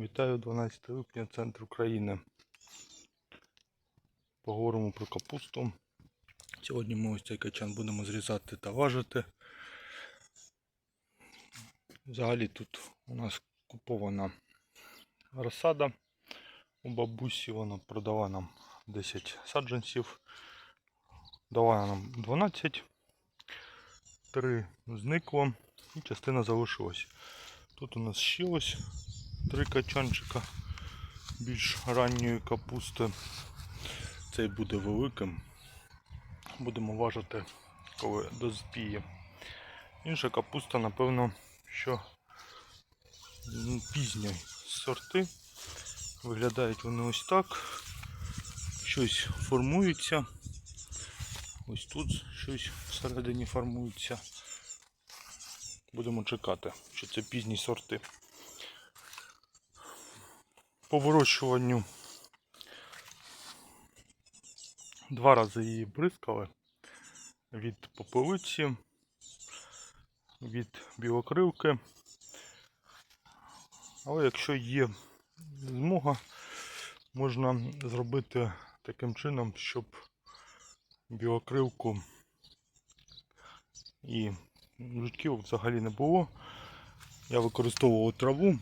Вітаю 12 липня, центр України. Поговоримо про капусту. Сьогодні ми ось цей качан будемо зрізати та важити. Взагалі тут у нас купована розсада у бабусі. Вона продала нам 10 саджанців. Дала нам 12. Три зникло і частина залишилась. Тут у нас ще три качанчика більш ранньої капусти. Цей буде великим. Будемо важити, коли дозпіє. Інша капуста, напевно, що пізні сорти. Виглядають вони ось так. Щось формується. Ось тут щось всередині формується. Будемо чекати, що це пізні сорти. По вирощуванню два рази її бризкали від попелиці, від білокривки. Але якщо є змога, можна зробити таким чином, щоб білокривку і жутків взагалі не було. Я використовував траву.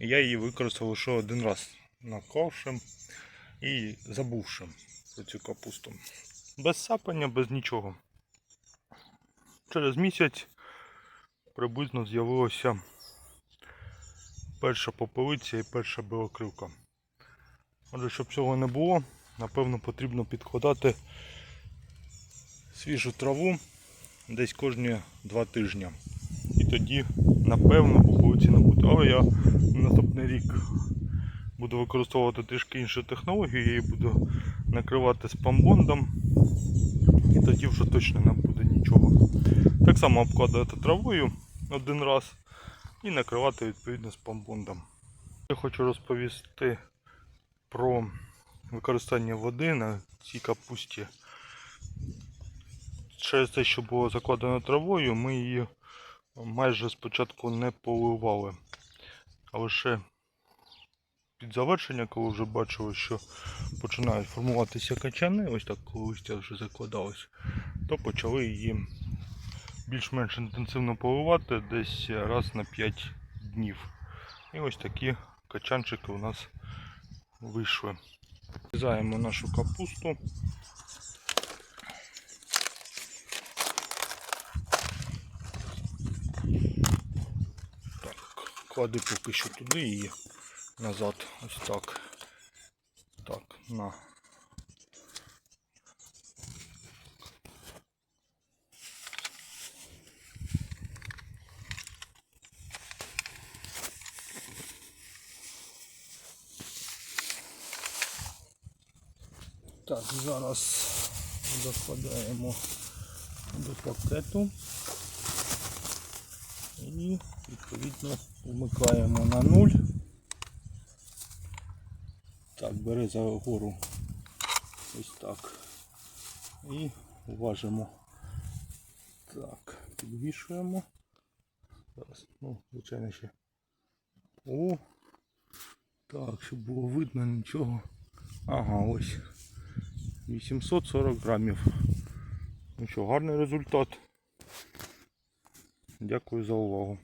Я її використав лише один раз наклавши і забувши про цю капусту. Без сапання, без нічого. Через місяць приблизно з'явилася перша попелиця і перша білокривка. Отже, щоб цього не було, напевно потрібно підкладати свіжу траву десь кожні два тижні. І тоді, напевно, попелиці не буде. Але я рік буду використовувати трішки іншу технологію, я її буду накривати спамбондом. І тоді вже точно не буде нічого. Так само обкладати травою один раз і накривати відповідно спамбондом. Я хочу розповісти про використання води на цій капусті. Через те, що було закладено травою, ми її майже спочатку не поливали. А лише під завершення, коли вже бачили, що починають формуватися качани, ось так коли листя вже закладалось, то почали її більш-менш інтенсивно поливати десь раз на 5 днів. І ось такі качанчики у нас вийшли. Зрізаємо нашу капусту. Так, клади поки що туди її назад. Ось так. Так, на. Так, зараз докладаємо до пакету і відповідно вмикаємо на нуль. Так, бери за гору ось так. І важимо. Так, підвішуємо. Зараз, ну, звичайно ще. О! Так, щоб було видно нічого. Ага, ось. 840 грамів. Ну що, гарний результат. Дякую за увагу.